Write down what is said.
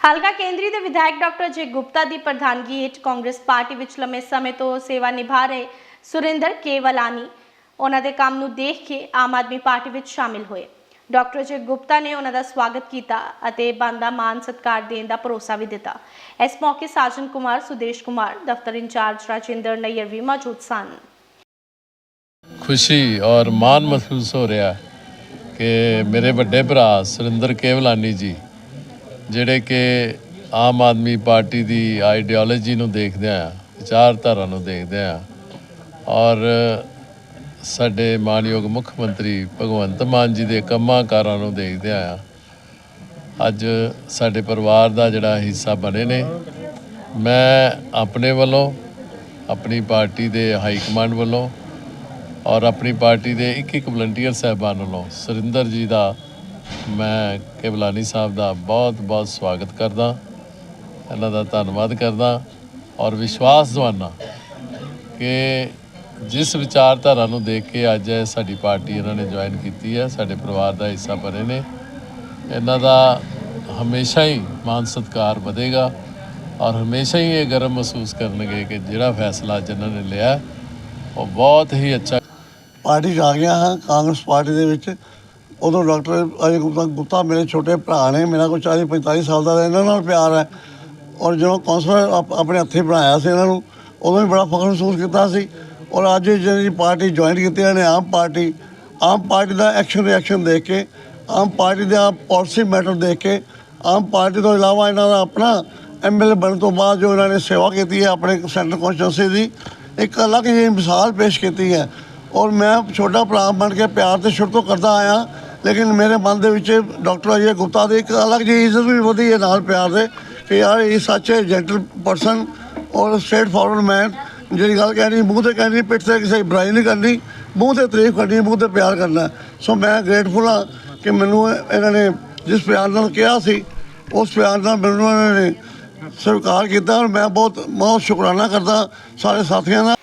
ਹਲਕਾ ਕੇਂਦਰੀ ਦੇ ਵਿਧਾਇਕ ਡਾਕਟਰ ਜੇ ਗੁਪਤਾ ਦੀ ਪ੍ਰਧਾਨਗੀ ਹੇਠ ਕਾਂਗਰਸ ਪਾਰਟੀ ਵਿੱਚ ਲੰਮੇ ਸਮੇਂ ਤੋਂ ਸੇਵਾ ਨਿਭਾ ਰਹੇ ਸੁਰਿੰਦਰ ਕੇਵਲਾਨੀ ਉਹਨਾਂ ਦੇ ਕੰਮ ਨੂੰ ਦੇਖ ਕੇ ਆਮ ਆਦਮੀ ਪਾਰਟੀ ਵਿੱਚ ਸ਼ਾਮਿਲ ਹੋਏ ਡਾਕਟਰ ਜੇ ਗੁਪਤਾ ਨੇ ਉਹਨਾਂ ਦਾ ਸਵਾਗਤ ਕੀਤਾ ਅਤੇ ਬੰਦਾ ਮਾਨ ਸਤਕਾਰ ਦੇਣ ਦਾ ਭਰੋਸਾ ਵੀ ਦਿੱਤਾ ਇਸ ਮੌਕੇ ਸਾਜਨ ਕੁਮਾਰ ਸੁਦੇਸ਼ ਕੁਮਾਰ ਦਫ਼ਤਰ ਇੰਚਾਰਜ ਰਾਜਿੰਦਰ ਨਈਅਰ ਵੀ ਮੌਜੂਦ ਸਨ ਖੁਸ਼ੀ ਔਰ ਮਾਣ ਮਹਿਸੂਸ ਹੋ ਰਿਹਾ ਕਿ ਮੇਰੇ ਵੱਡੇ ਭਰਾ ਸੁਰਿੰਦਰ ਕੇਵਲਾਨੀ ਜੀ ਜਿਹੜੇ ਕਿ ਆਮ ਆਦਮੀ ਪਾਰਟੀ ਦੀ ਆਈਡੀਓਲੋਜੀ ਨੂੰ ਦੇਖਦੇ ਆ, ਵਿਚਾਰਧਾਰਾ ਨੂੰ ਦੇਖਦੇ ਆ। ਔਰ ਸਾਡੇ ਮਾਨਯੋਗ ਮੁੱਖ ਮੰਤਰੀ ਭਗਵੰਤ ਮਾਨ ਜੀ ਦੇ ਕੰਮਾਂ ਕਾਰਾਂ ਨੂੰ ਦੇਖਦੇ ਆ। ਅੱਜ ਸਾਡੇ ਪਰਿਵਾਰ ਦਾ ਜਿਹੜਾ ਹਿੱਸਾ ਬਣੇ ਨੇ। ਮੈਂ ਆਪਣੇ ਵੱਲੋਂ, ਆਪਣੀ ਪਾਰਟੀ ਦੇ ਹਾਈ ਕਮਾਂਡ ਵੱਲੋਂ ਔਰ ਆਪਣੀ ਪਾਰਟੀ ਦੇ ਇੱਕ ਇੱਕ ਵਲੰਟੀਅਰ ਸਾਹਿਬਾਨ ਵੱਲੋਂ ਸੁਰਿੰਦਰ ਜੀ ਦਾ ਮੈਂ ਕੇਵਲਾਨੀ ਸਾਹਿਬ ਦਾ ਬਹੁਤ ਬਹੁਤ ਸਵਾਗਤ ਕਰਦਾ। ਇਹਨਾਂ ਦਾ ਧੰਨਵਾਦ ਕਰਦਾ ਔਰ ਵਿਸ਼ਵਾਸ ਦਵਾਨਾ ਕਿ ਜਿਸ ਵਿਚਾਰਧਾਰਾ ਨੂੰ ਦੇਖ ਕੇ ਅੱਜ ਸਾਡੀ ਪਾਰਟੀ ਇਹਨਾਂ ਨੇ ਜੁਆਇਨ ਕੀਤੀ ਹੈ, ਸਾਡੇ ਪਰਿਵਾਰ ਦਾ ਹਿੱਸਾ ਬਣੇ ਨੇ। ਇਹਨਾਂ ਦਾ ਹਮੇਸ਼ਾ ਹੀ ਮਾਨ ਸਤਿਕਾਰ ਵਧੇਗਾ ਔਰ ਹਮੇਸ਼ਾ ਹੀ ਇਹ ਗਰਮ ਮਹਿਸੂਸ ਕਰਨਗੇ ਕਿ ਜਿਹੜਾ ਫੈਸਲਾ ਅੱਜ ਇਹਨਾਂ ਨੇ ਲਿਆ, ਉਹ ਬਹੁਤ ਹੀ ਅੱਛਾ ਪਾਰਟੀ 'ਚ ਆ ਗਿਆ ਹਾਂ ਕਾਂਗਰਸ ਪਾਰਟੀ ਦੇ ਵਿੱਚ। ਉਦੋਂ ਡਾਕਟਰ ਅਜੇ ਗੁਪਤਾ ਗੁਪਤਾ ਮੇਰੇ ਛੋਟੇ ਭਰਾ ਨੇ, ਮੇਰਾ ਕੋਈ 40 45 ਸਾਲ ਦਾ ਇਹਨਾਂ ਨਾਲ ਪਿਆਰ ਹੈ। ਔਰ ਜਦੋਂ ਕੌਂਸਲਰ ਆਪਣੇ ਹੱਥੀਂ ਬਣਾਇਆ ਸੀ ਇਹਨਾਂ ਨੂੰ, ਉਦੋਂ ਵੀ ਬੜਾ ਫਖਰ ਮਹਿਸੂਸ ਕੀਤਾ ਸੀ। ਔਰ ਅੱਜ ਜਿਹੜੀ ਪਾਰਟੀ ਜੁਆਇਨ ਕੀਤੀ ਇਹਨਾਂ ਨੇ, ਆਮ ਪਾਰਟੀ ਆਮ ਪਾਰਟੀ ਦਾ ਐਕਸ਼ਨ ਰਿਐਕਸ਼ਨ ਦੇਖ ਕੇ, ਆਮ ਪਾਰਟੀ ਦਾ ਪਾਲਿਸੀ ਮੈਟਰ ਦੇਖ ਕੇ, ਆਮ ਪਾਰਟੀ ਤੋਂ ਇਲਾਵਾ ਇਹਨਾਂ ਦਾ ਆਪਣਾ ਐਮਐਲਏ ਬਣਨ ਤੋਂ ਬਾਅਦ ਜੋ ਇਹਨਾਂ ਨੇ ਸੇਵਾ ਕੀਤੀ ਹੈ ਆਪਣੇ ਸੈਂਟਰ ਕੌਂਸਟੀਟਿਊਂਸੀ ਦੀ, ਇੱਕ ਅਲੱਗ ਜਿਹੀ ਮਿਸਾਲ ਪੇਸ਼ ਕੀਤੀ ਹੈ। ਔਰ ਮੈਂ ਛੋਟਾ ਭਰਾ ਬਣ ਕੇ ਪਿਆਰ ਤੇ ਸ਼ੁਰੂ ਤੋਂ ਕਰਦਾ ਆਇਆ ਲੇਕਿਨ ਮੇਰੇ ਮਨ ਦੇ ਵਿੱਚ ਡਾਕਟਰ ਅਜੇ ਗੁਪਤਾ ਦੀ ਇੱਕ ਅਲੱਗ ਜਿਹੀ ਇੱਜ਼ਤ ਵੀ ਵਧੀ ਹੈ ਨਾਲ ਪਿਆਰ ਦੇ ਕਿ ਯਾਰ ਇਹ ਸੱਚ ਹੈ ਜੈਂਟਲ ਪਰਸਨ ਔਰ ਸਟ੍ਰੇਟ ਫਾਰਵਰਡ ਮੈਨ ਜਿਹੜੀ ਗੱਲ ਕਹਿਣੀ, ਮੂੰਹ ਤੇ ਕਹਿਣੀ, ਪਿੱਠ ਤੇ ਕਿਸੇ ਦੀ ਬੁਰਾਈ ਨਹੀਂ ਕਰਨੀ, ਮੂੰਹ ਤੇ ਤਾਰੀਫ ਕਰਨੀ, ਮੂੰਹ ਤੇ ਪਿਆਰ ਕਰਨਾ। ਸੋ ਮੈਂ ਗ੍ਰੇਟਫੁਲ ਹਾਂ ਕਿ ਮੈਨੂੰ ਇਹਨਾਂ ਨੇ ਜਿਸ ਪਿਆਰ ਨਾਲ ਕਿਹਾ ਸੀ, ਉਸ ਪਿਆਰ ਨਾਲ ਮੈਨੂੰ ਇਹਨਾਂ ਨੇ ਸਵੀਕਾਰ ਕੀਤਾ ਔਰ ਮੈਂ ਬਹੁਤ ਬਹੁਤ ਸ਼ੁਕਰਾਨਾ ਕਰਦਾ ਸਾਰੇ ਸਾਥੀਆਂ ਦਾ।